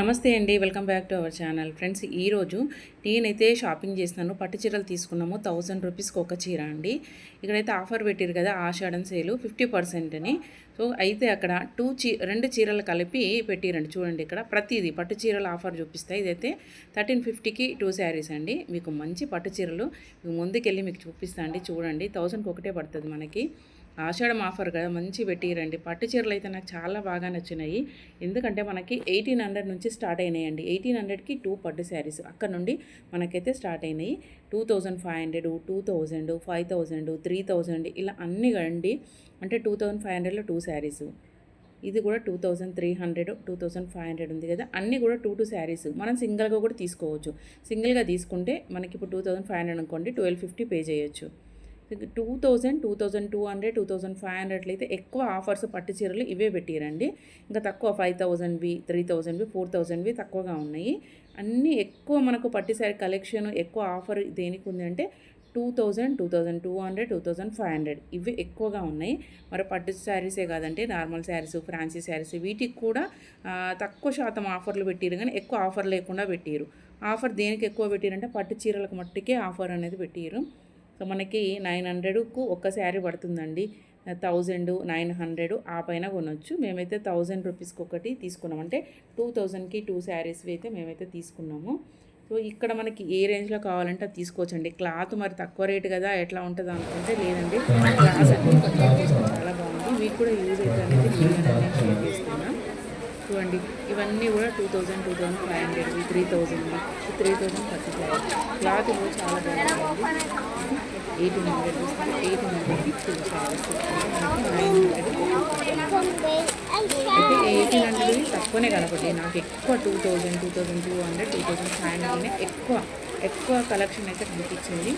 నమస్తే అండి welcome back to our channel. Friends ఈరోజు నేనైతే షాపింగ్ చేసినాను పట్టు చీరలు తీసుకున్నాము. థౌజండ్ రూపీస్కి ఒక చీర అండి. ఇక్కడైతే ఆఫర్ పెట్టారు కదా ఆషాఢం సేలు ఫిఫ్టీ పర్సెంట్ అని. సో అయితే అక్కడ టూ చీ రెండు చీరలు కలిపి పెట్టిరండి. చూడండి ఇక్కడ. ప్రతిదీ పట్టు చీరల ఆఫర్ చూపిస్తాయి ఇదైతే థర్టీన్ ఫిఫ్టీకి టూ శారీస్ అండి. మీకు మంచి పట్టు చీరలు. ముందుకెళ్ళి మీకు చూపిస్తా అండి. చూడండి. థౌజండ్కి ఒకటే పడుతుంది మనకి. ఆషాఢం ఆఫర్ కదా మంచి పెట్టిరండి. పట్టు చీరలు అయితే నాకు చాలా బాగా నచ్చినాయి. ఎందుకంటే మనకి ఎయిటీన్ హండ్రెడ్ నుంచి స్టార్ట్ అయినాయండి. ఎయిటీన్ హండ్రెడ్కి టూ పట్టు శారీస్ అక్కడ నుండి మనకైతే స్టార్ట్ అయినాయి. Two thousand five hundred two thousand five thousand three thousand ఇలా అన్ని అండి అంటే టూ థౌజండ్ ఫైవ్ హండ్రెడ్లో టూ శారీస్. ఇది కూడా two thousand three hundred two thousand five hundred ఉంది కదా. అన్నీ కూడా టూ టూ శారీస్. మనం సింగిల్గా కూడా తీసుకోవచ్చు. సింగిల్గా తీసుకుంటే మనకి ఇప్పుడు టూ థౌజండ్ ఫైవ్ హండ్రెడ్ అనుకోండి ట్వెల్వ్ ఫిఫ్టీ పే చేయొచ్చు. Two thousand two thousand two hundred two thousand five హండ్రెడ్లో అయితే ఎక్కువ ఆఫర్స్ పట్టు చీరలు ఇవే పెట్టిరండి. ఇంకా తక్కువ ఫైవ్ థౌజండ్వి త్రీ థౌజండ్వి ఫోర్ థౌజండ్వి తక్కువగా ఉన్నాయి. అన్నీ ఎక్కువ మనకు పట్టు శారీ కలెక్షన్ ఎక్కువ ఆఫర్ దేనికి ఉంది అంటే two thousand two thousand two hundred two thousand five hundred ఇవి ఎక్కువగా ఉన్నాయి. మరి పట్టు శారీసే కాదంటే నార్మల్ శారీస్ ఫ్రాన్సీ శారీస్ వీటికి కూడా తక్కువ శాతం ఆఫర్లు పెట్టిరు కానీ ఎక్కువ ఆఫర్ లేకుండా పెట్టిరు. ఆఫర్ దేనికి ఎక్కువ పెట్టిరంటే పట్టు చీరలకు మట్టుకే ఆఫర్ అనేది పెట్టిరు. సో మనకి నైన్ హండ్రెడ్కు ఒక్క శారీ పడుతుందండి. థౌజండ్ నైన్ హండ్రెడ్ ఆ పైన కొనొచ్చు. మేమైతే థౌజండ్ రూపీస్కి ఒకటి తీసుకున్నాం. అంటే టూ థౌజండ్కి టూ శారీస్వి అయితే మేమైతే తీసుకున్నాము. సో ఇక్కడ మనకి ఏ రేంజ్లో కావాలంటే అది తీసుకోవచ్చండి. క్లాత్ మరి తక్కువ రేటు కదా ఎట్లా ఉంటుంది అనుకుంటే లేదండి. క్లాత్ చాలా బాగుంది. మీకు కూడా యూజ్ అయితే అనేది నేను షేర్ చేస్తున్నాను. చూడండి. ఇవన్నీ కూడా two thousand two thousand five hundred three thousand three thousand thirty five cloth కూడా చాలా బాగుంది. ఎయిటీన్ హండ్రెడ్ ఎయిటీన్ హండ్రెడ్కి టూ శారీస్ నైన్ హండ్రెడ్ అయితే ఎయిటీన్ హండ్రెడ్ తక్కువనే కనపడ్డాయి. నాకు ఎక్కువ two thousand two thousand two hundred two thousand five హండ్రెడ్నే ఎక్కువ ఎక్కువ కలెక్షన్ అయితే కనిపించింది.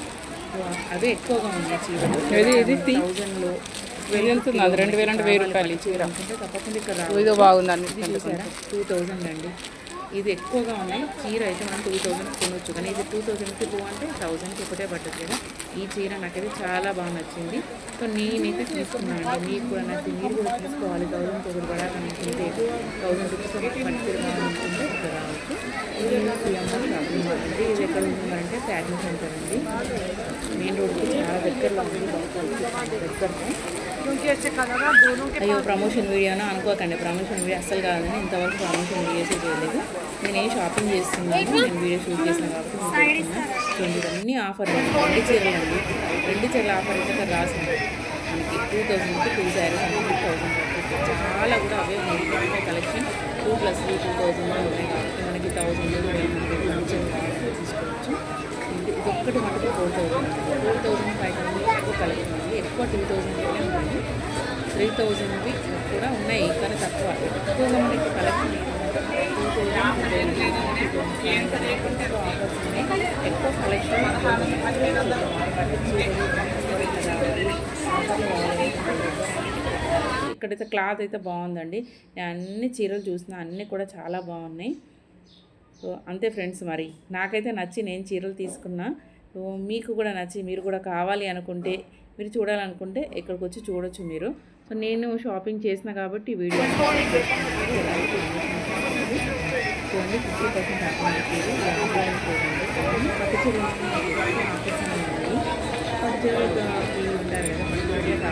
అవే ఎక్కువగా ఉన్నాయి. చీరలు థౌజండ్లో అది రెండు వేలు అంటే వెయ్యి రూపాయలు. ఈ చీర. అనుకుంటే తప్పకుండా ఇక్కడ ఇది బాగుందండి. టూ థౌజండ్ అండి. ఇది ఎక్కువగా ఉన్నాయి. చీర అయితే మనం టూ థౌజండ్ కొనవచ్చు కానీ ఇది టూ థౌజండ్కి టూ అంటే థౌజండ్కి ఒకటే పడుతుంది కదా. ఈ చీర నాకైతే చాలా బాగా నచ్చింది. సో నేనైతే తీసుకున్నాను అండి మీకు కూడా నచ్చి మీరు కూడా తీసుకోవాలి. థౌజండ్కి ఒకటి పడాలనుకుంటే థౌజండ్ రూపీస్ ఒకటి పట్టి రావాలనుకుంటే ఇక్కడ రావచ్చు. ఇది ఎక్కడ ఉందంటే ప్యాకింగ్ సెంటర్ అండి. మెయిన్ రోడ్కి చాలా దగ్గరలో ఉంది. అయ్యో ప్రమోషన్ వీడియోనా అనుకోకండి. ప్రమోషన్ వీడియో అస్సలు కాదని ఇంతవరకు ప్రమోషన్ వీడియోస్ చేయలేదు. నేను ఏం షాపింగ్ చేస్తున్నాను? నేను వీడియో షూట్ చేసాను కాబట్టి. చూడండి ఇవన్నీ ఆఫర్ అండి రెండు చీరలు అండి. రెండు చీరల ఆఫర్ అయితే ఇక్కడ రాసింది. మనకి టూ థౌజండ్కి టూ శారీస్ అనేది థౌసండ్ చాలా కూడా అవే ఉన్నాయి. Collection two plus two thousand ఉన్నాయి కాబట్టి మనకి థౌజండ్ నైన్ హండ్రెడ్ తీసుకోవచ్చు. ఇది ఒక్కటి మటుకు four thousand four thousand five thousand ఎక్కువ కలెక్షన్ ఉంది. ఎక్కువ టూ ఉన్నాయి త్రీ థౌజండ్వి కూడా ఉన్నాయి కానీ తక్కువ. ఎక్కువగా మనకి కలెక్షన్ ఎక్కువ ఎక్కువ కలెక్షన్ ఇక్కడైతే క్లాత్ అయితే బాగుందండి. నేను అన్ని చీరలు చూసిన అన్నీ కూడా చాలా బాగున్నాయి. సో అంతే ఫ్రెండ్స్ మరి. నాకైతే నచ్చి నేను చీరలు తీసుకున్నా. సో మీకు కూడా నచ్చి మీరు కూడా కావాలి అనుకుంటే మీరు చూడాలనుకుంటే ఇక్కడికి వచ్చి చూడొచ్చు మీరు. సో నేను షాపింగ్ చేసిన కాబట్టి వీడియో చూడండి ఫిఫ్టీ పర్సెంట్ ఇది చూడండి పట్టు చీరలు పట్టు చీరలు ఉంటారు కదా పట్టు చీరలు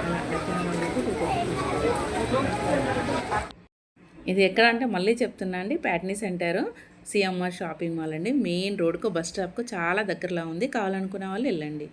అలా నచ్చిన వాళ్ళకి ఇది ఎక్కడ అంటే మళ్ళీ చెప్తున్నా అండి Patny centre CMR shopping mall అండి. మెయిన్ రోడ్కు బస్ స్టాప్కు చాలా దగ్గరలో ఉంది. కావాలనుకునే వాళ్ళు వెళ్ళండి.